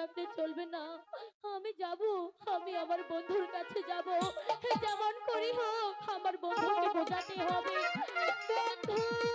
দাঁড়িয়ে চলবে না। আমি যাব, আমি আমার বন্ধুর কাছে যাব। যেমন করি হোক, আমার বন্ধুকে বোঝাতে হবে। বন্ধু